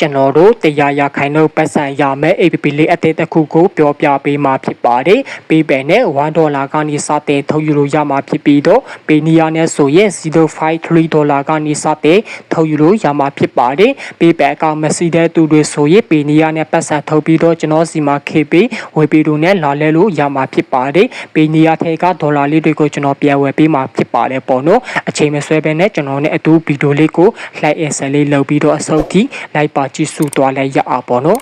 ကျွန်တော်တို့တရားရခိုင်တို့ပတ်စံရမယ် APP လေးအသေးတစ်ခုကိုပြောပြပေးမှာဖြစ်ပါတယ်။ပေးပယ်နဲ့1ဒေါ်လာကနေစတဲ့ထုတ်ယူလို့ရမှာဖြစ်ပြီးတော့ပေနီယာနဲ့ဆိုရင်053ဒေါ်လာကနေစတဲ့ထုတ်ယူလို့ရမှာဖြစ်ပါတယ်။ပေးပယ်အကောင့်မစီတဲ့သူတွေဆိုရင်ပေနီယာနဲ့ပတ်စံထုတ်ပြီးတော့ကျွန်တော်စီမှာ KP ဝယ်ပြီးတော့နဲ့လာလဲလို့ရမှာဖြစ်ပါတယ်။ပေနီယာထဲကဒေါ်လာလေးတွေကိုကျွန်တော်ပြန်ဝယ်ပေးမှာဖြစ်ပါတယ်ပေါ့နော်။အချိန်မဆွဲဘဲနဲ့ကျွန်တော်နဲ့အတူဗီဒီယိုလေးကို like and share လေးလုပ်ပြီးတော့အစုပ်ထိ like ပါကြည့်စုသွားလိုက်ရအောင်ပေါ့နော်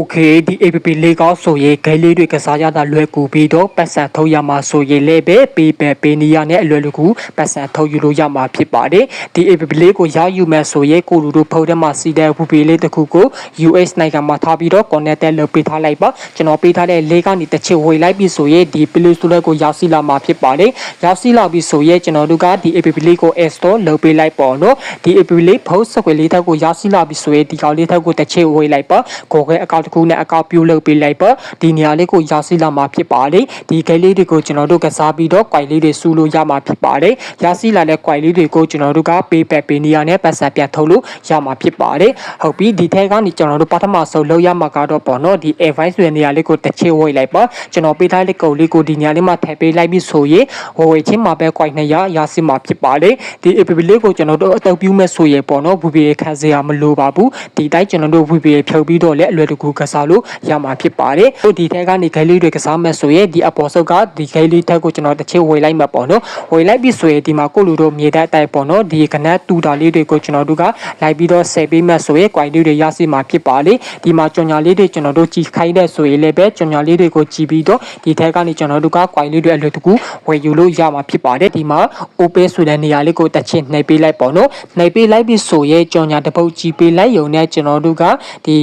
Okay ဒီ APP လေးကောင်းဆိုရင်ဂိမ်းလေးတွေကစားရတာလွယ်ကူပြီးတော့ပတ်စံထုတ်ရမှာဆိုရင်လည်းပဲပေးပဲပေးနေရတဲ့အလွယ်တကူပတ်စံထုတ်ယူလို့ရမှာဖြစ်ပါတယ်ဒီ APP လေးကိုရယူမယ်ဆိုရင်ကိုလူတို့ဖုန်းထဲမှာစီတဲ့ WP လေးတစ်ခုကို US နိုင်ငံမှာထားပြီးတော့ connect လုပ်ပေးထားလိုက်ပါကျွန်တော်ပေးထားတဲ့လေးကနေတစ်ချက်ဝေလိုက်ပြီဆိုရင်ဒီ Play Store ကိုရောက်စီလာမှာဖြစ်ပါတယ်ရောက်စီလာပြီဆိုရင်ကျွန်တော်တို့ကဒီ APP လေးကို install လုပ်ပေးလိုက်ပေါ့နော်ဒီ APP လေးဖုန်းစကွယ်လေးထပ်ကိုရောက်စီလာပြီဆိုရင်ဒီကောင်လေးထပ်ကိုတစ်ချက်ဝေလိုက်ပါ Google account တစ်ခုနဲ့အကောင့်ပြုလုပ်ပေးလိုက်ပါဒီနေရာလေးကိုရောက်စီလာမှာဖြစ်ပါတယ်ဒီဂိတ်လေးတွေကိုကျွန်တော်တို့ကစားပြီးတော့ quite လေးတွေစူးလို့ရမှာဖြစ်ပါတယ်ရစီလာတဲ့ quite လေးတွေကိုကျွန်တော်တို့က PayPal ပေးနေရနဲ့ပတ်စံပြန်ထုတ်လို့ရမှာဖြစ်ပါတယ်ဟုတ်ပြီဒီထဲကနေကျွန်တော်တို့ပထမဆုံးလောက်ရမှာကတော့ပေါ့နော်ဒီ advice ဆိုတဲ့နေရာလေးကိုတစ်ချက်ဝေလိုက်ပါကျွန်တော်ပေးထားတဲ့ကုတ်လေးကိုဒီနေရာလေးမှာထည့်ပေးလိုက်ပြီးဆိုရင်ဟိုဝေချင်းမှာပဲ quite 200ရစီမှာဖြစ်ပါတယ်ဒီ app လေးကိုကျွန်တော်တို့အတုပ်ပြုမဲ့ဆိုရင်ပေါ့နော် VPA ခန်းစရာမလိုပါဘူးဒီတိုင်းကျွန်တော်တို့ VPA ဖြုတ်ပြီးတော့လည်းအလွယ်တကူကစားလို့ရမှာဖြစ်ပါတယ်ဟိုဒီထဲကနေဂိတ်လေးတွေကစားမဲ့ဆိုရင်ဒီအပေါ်ဆုပ်ကဒီဂိတ်လေးထက်ကိုကျွန်တော်တစ်ချက်ဝေလိုက်မှာပေါ့နော်ဝေလိုက်ပြီဆိုရင်ဒီမှာကိုလူတို့မြေတဲ့အတိုင်းပေါ့နော်ဒီကနက်တူတာလေးတွေကိုကျွန်တော်တို့ကလိုက်ပြီးတော့ဆက်ပေးမဲ့ဆိုရင် quite လေးတွေရစီမှာဖြစ်ပါလေဒီမှာကြော်ညာလေးတွေကျွန်တော်တို့ကြည်ခိုင်းတဲ့ဆိုရင်လည်းပဲကြော်ညာလေးတွေကိုကြည်ပြီးတော့ဒီထဲကနေကျွန်တော်တို့က quite လေးတွေအလွယ်တကူဝယ်ယူလို့ရမှာဖြစ်ပါတယ်ဒီမှာ open ဆိုတဲ့နေရာလေးကိုတစ်ချက်နှိပ်ပေးလိုက်ပေါ့နော်နှိပ်ပေးလိုက်ပြီဆိုရင်ကြော်ညာတစ်ပုတ်ကြည်ပေးလိုက်ရုံနဲ့ကျွန်တော်တို့ကဒီ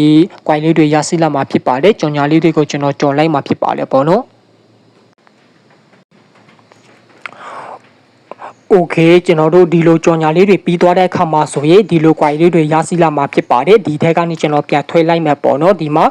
quite လေးတွေရစီလာမှာဖြစ်ပါတယ်ကြော်ညာလေးတွေကိုကျွန်တော်ကြော်လိုက်မှာဖြစ်ပါတယ်ပေါ့နော် โอเคကျွန်တော်တို့ဒီလိုကြော်ညာလေးတွေပြီးသွားတဲ့အခါမှာဆိုရင်ဒီလို query လေးတွေရရှိလာမှာဖြစ်ပါတယ်ဒီထက်ကနေကျွန်တော်ပြန်ထွေးလိုက်မယ်ပေါ့နော်ဒီမှာ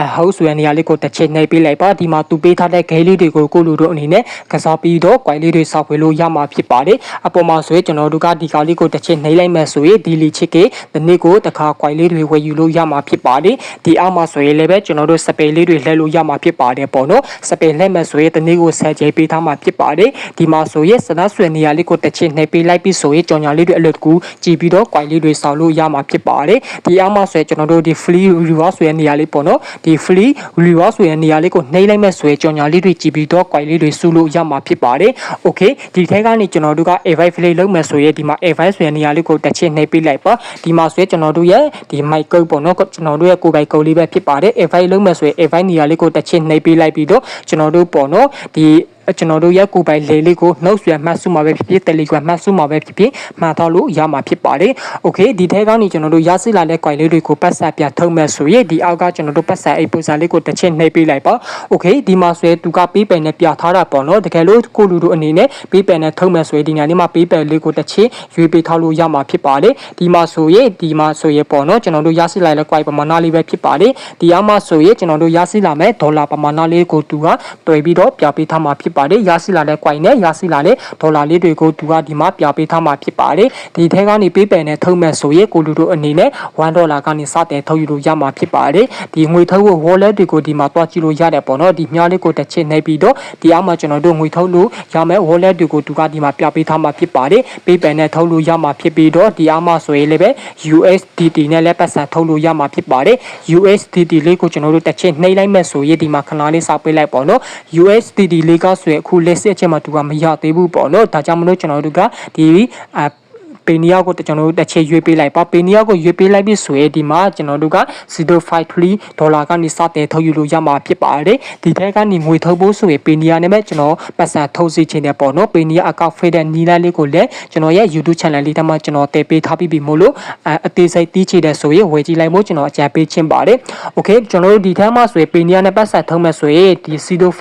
အ house ဆိုတဲ့နေရာလေးကိုတစ်ချက်နှိပ်ပေးလိုက်ပါဒီမှာသူပေးထားတဲ့ gate လေးတွေကိုကိုလူတို့အနေနဲ့ကစားပြီးတော့ query လေးတွေစောက်ခွေလို့ရမှာဖြစ်ပါတယ်အပေါ်မှာဆိုရင်ကျွန်တော်တို့ကဒီကောင်လေးကိုတစ်ချက်နှိပ်လိုက်မယ်ဆိုရင်ဒီလီချစ်ကေဒီနေ့ကိုတစ်ခါ query လေးတွေဝယ်ယူလို့ရမှာဖြစ်ပါတယ်ဒီအောက်မှာဆိုရင်လည်းပဲကျွန်တော်တို့စပယ်လေးတွေလှည့်လို့ရမှာဖြစ်ပါတယ်ပေါ့နော်စပယ်လှည့်မယ်ဆိုရင်ဒီနေ့ကိုဆက်ကြိပေးထားမှာဖြစ်ပါတယ်ဒီမှာဆိုရင်စနတ်ဆွေနေရာလေးကို တစ်ချက်နှိပ်ပေးလိုက်ပြီးဆိုရင်ကြော်ညာလေးတွေအလွတ်တကူကြည်ပြီးတော့ query လေးတွေစောက်လို့ရမှာဖြစ်ပါတယ်ဒီအောက်မှာဆိုရင်ကျွန်တော်တို့ဒီ free reward ဆိုတဲ့နေရာလေးပေါ့နော်ဒီ free reward ဆိုတဲ့နေရာလေးကိုနှိပ်လိုက်မဲ့ဆိုရင်ကြော်ညာလေးတွေကြည်ပြီးတော့ query လေးတွေစုလို့ရမှာဖြစ်ပါတယ် okay ဒီထဲကနေကျွန်တော်တို့က advice play လုပ်မယ်ဆိုရင်ဒီမှာ advice ဆိုတဲ့နေရာလေးကိုတစ်ချက်နှိပ်ပေးလိုက်ပါဒီမှာဆိုရင်ကျွန်တော်တို့ရဲ့ဒီ mic code ပေါ့နော်ကျွန်တော်တို့ရဲ့ကိုယ်ပိုင်ကုတ်လေးပဲဖြစ်ပါတယ် advice လုပ်မယ်ဆိုရင် advice နေရာလေးကိုတစ်ချက်နှိပ်ပေးလိုက်ပြီးတော့ကျွန်တော်တို့ပေါ့နော်ဒီ ကျွန်တော်တို့ရဲ့ကိုယ်ပိုင်လေလေးကိုနှုတ်ဆွဲမှတ်စုမှာပဲဖြစ်ဖြစ် Telegram မှတ်စုမှာပဲဖြစ်ဖြစ်မှန်တော့လို့ရမှာဖြစ်ပါတယ်။ Okay ဒီထဲကနေကျွန်တော်တို့ရရှိလာတဲ့ coin လေးတွေကိုပတ်ဆက်ပြထုတ်မဲ့ဆိုရင်ဒီအောက်ကကျွန်တော်တို့ပတ်ဆက်အိပ်ပုံစံလေးကိုတစ်ချက်နှိပ်ပေးလိုက်ပါ။ Okay ဒီမှာဆိုရင်သူကပေးပယ်နဲ့ပြထားတာပေါ့နော်။တကယ်လို့ကိုလူတို့အနေနဲ့ပေးပယ်နဲ့ထုတ်မဲ့ဆိုရင်ဒီညနေမှာပေးပယ်လေးကိုတစ်ချက်ရွေးပေးထားလို့ရမှာဖြစ်ပါတယ်။ဒီမှာဆိုရင်ဒီမှာဆိုရင်ပေါ့နော်ကျွန်တော်တို့ရရှိလာတဲ့ coin ပမာဏလေးပဲဖြစ်ပါတယ်။ဒီအောက်မှာဆိုရင်ကျွန်တော်တို့ရရှိလာမဲ့ဒေါ်လာပမာဏလေးကိုသူကတွယ်ပြီးတော့ပြပေးထားမှာဖြစ်ပါတယ်။ရရှိလာတဲ့ coin နဲ့ရရှိလာတဲ့ဒေါ်လာလေးတွေကိုသူကဒီမှာပြပေးထားမှာဖြစ်ပါတယ်ဒီထဲကနေပေးပယ်နဲ့ထုတ်မဲ့ဆိုရင်ကိုလူတို့အနေနဲ့1ဒေါ်လာကနေစတင်ထုတ်ယူလို့ရမှာဖြစ်ပါတယ်ဒီငွေထုတ်ဖို့ wallet တွေကိုဒီမှာတွားကြည့်လို့ရတယ်ပေါ့နော်ဒီမြားလေးကိုတစ်ချက်နှိပ်ပြီးတော့ဒီအောက်မှာကျွန်တော်တို့ငွေထုတ်လို့ရမယ် wallet တွေကိုသူကဒီမှာပြပေးထားမှာဖြစ်ပါတယ်ပေးပယ်နဲ့ထုတ်လို့ရမှာဖြစ်ပြီးတော့ဒီအောက်မှာဆိုရင်လည်းပဲ USDT နဲ့လည်းပတ်စံထုတ်လို့ရမှာဖြစ်ပါတယ် USDT လေးကိုကျွန်တော်တို့တစ်ချက်နှိပ်လိုက်မဲ့ဆိုရင်ဒီမှာခဏလေးစောက်ပေးလိုက်ပေါ့နော် USDT လေးကဆိုရင်အခုလက်စစ်အချက်မှာသူကမရသေးဘူးပေါ့နော်ဒါကြောင့်မလို့ကျွန်တော်တို့ကဒီအ ပေနီယာကိုကျွန်တော်တို့တစ်ချက်ရွေးပေးလိုက်ပါပေနီယာကိုရွေးပေးလိုက်ပြီဆိုရင်ဒီမှာကျွန်တော်တို့က053ဒေါ်လာကနေစတဲ့ထုတ်ယူလို့ရမှာဖြစ်ပါတယ်ဒီထက်ကနေငွေထုတ်ဖို့ဆိုရင်ပေနီယာနဲ့ပဲကျွန်တော်ပတ်စံထုတ်စီခြင်းတယ်ပေါ့နော်ပေနီယာအကောင့်ဖေးတဲ့နီလာလေးကိုလည်းကျွန်တော်ရဲ့ YouTube channel လေးထဲမှာကျွန်တော်တည်ပေးထားပြီးပြီမို့လို့အသေးစိတ်တီးချတဲ့ဆိုရင်ဝယ်ကြည့်လိုက်မို့ကျွန်တော်အကြံပေးခြင်းပါတယ်โอเคကျွန်တော်တို့ဒီထဲမှာဆိုရင်ပေနီယာနဲ့ပတ်စံထုတ်မယ်ဆိုရင်ဒီ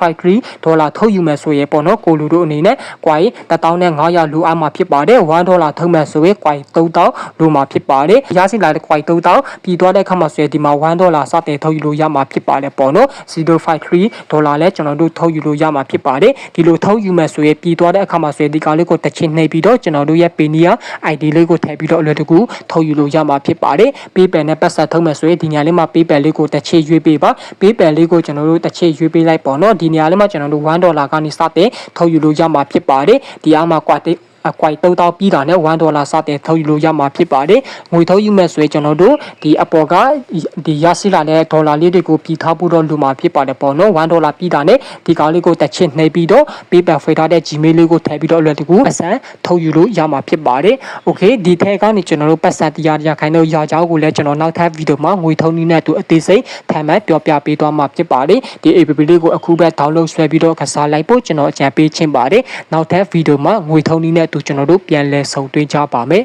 053ဒေါ်လာထုတ်ယူမယ်ဆိုရင်ပေါ့နော်ကိုလူတို့အနေနဲ့ကွာရင်1500လူအားမှာဖြစ်ပါတယ်1ဒေါ်လာထုတ်မယ်ဆို ိုဆိုရင် coin 3000လိုမှာဖြစ်ပါတယ်ရရှိလာတဲ့ coin 3000ပြီးသွားတဲ့အခါမှာဆိုရင်ဒီမှာ1ဒေါ်လာစတင်ထုတ်ယူလို့ရမှာဖြစ်ပါတယ်ပေါ့နော်053ဒေါ်လာလဲကျွန်တော်တို့ထုတ်ယူလို့ရမှာဖြစ်ပါတယ်ဒီလိုထုတ်ယူမယ်ဆိုရင်ပြီးသွားတဲ့အခါမှာဆိုရင်ဒီကောင်လေးကိုတစ်ချိန်နှိပ်ပြီးတော့ကျွန်တော်တို့ရဲ့ Payoneer ID လေးကိုထည့်ပြီးတော့အလွယ်တကူထုတ်ယူလို့ရမှာဖြစ်ပါတယ် PayPal နဲ့ပတ်သက်ထုတ်မယ်ဆိုရင်ဒီညလေးမှာ PayPal လေးကိုတစ်ချိန်ရွေးပေးပါ PayPal လေးကိုကျွန်တော်တို့တစ်ချိန်ရွေးပေးလိုက်ပေါ့နော်ဒီနေရာလေးမှာကျွန်တော်တို့1ဒေါ်လာကနေစတင်ထုတ်ယူလို့ရမှာဖြစ်ပါတယ်ဒီအားမှာကွာတိ အကွိုက်3000ပြီးတာနဲ့1ဒေါ်လာစတင်ထုတ်ယူလို့ရမှာဖြစ်ပါတယ်ငွေထုတ်ယူမဲ့ဆိုရင်ကျွန်တော်တို့ဒီအပေါ်ကဒီရရှိလာတဲ့ဒေါ်လာလေးတွေကိုပြည်ထားဖို့တော့လိုမှာဖြစ်ပါတယ်ပေါ့နော်1ဒေါ်လာပြီးတာနဲ့ဒီကောင်လေးကိုတစ်ချက်နှိပ်ပြီးတော့ PayPal ဖွေထားတဲ့ Gmail လေးကိုထည့်ပြီးတော့အလွယ်တကူပတ်စံထုတ်ယူလို့ရမှာဖြစ်ပါတယ် Okay ဒီထဲကနေကျွန်တော်တို့ပတ်စံတရားတရားခိုင်းတော့ရကြောင်းကိုလည်းကျွန်တော်နောက်ထပ်ဗီဒီယိုမှာငွေထုတ်နည်းနဲ့အတူအသေးစိတ်ထပ်မံပြောပြပေးသွားမှာဖြစ်ပါတယ်ဒီ app လေးကိုအခုပဲ download ဆွဲပြီးတော့ကစားလိုက်ဖို့ကျွန်တော်အကြံပေးချင်ပါတယ်နောက်ထပ်ဗီဒီယိုမှာငွေထုတ်နည်းနဲ့အတူကျွန်တော်တို့ပြန်လည်ဆုံတွေ့ကြပါမယ်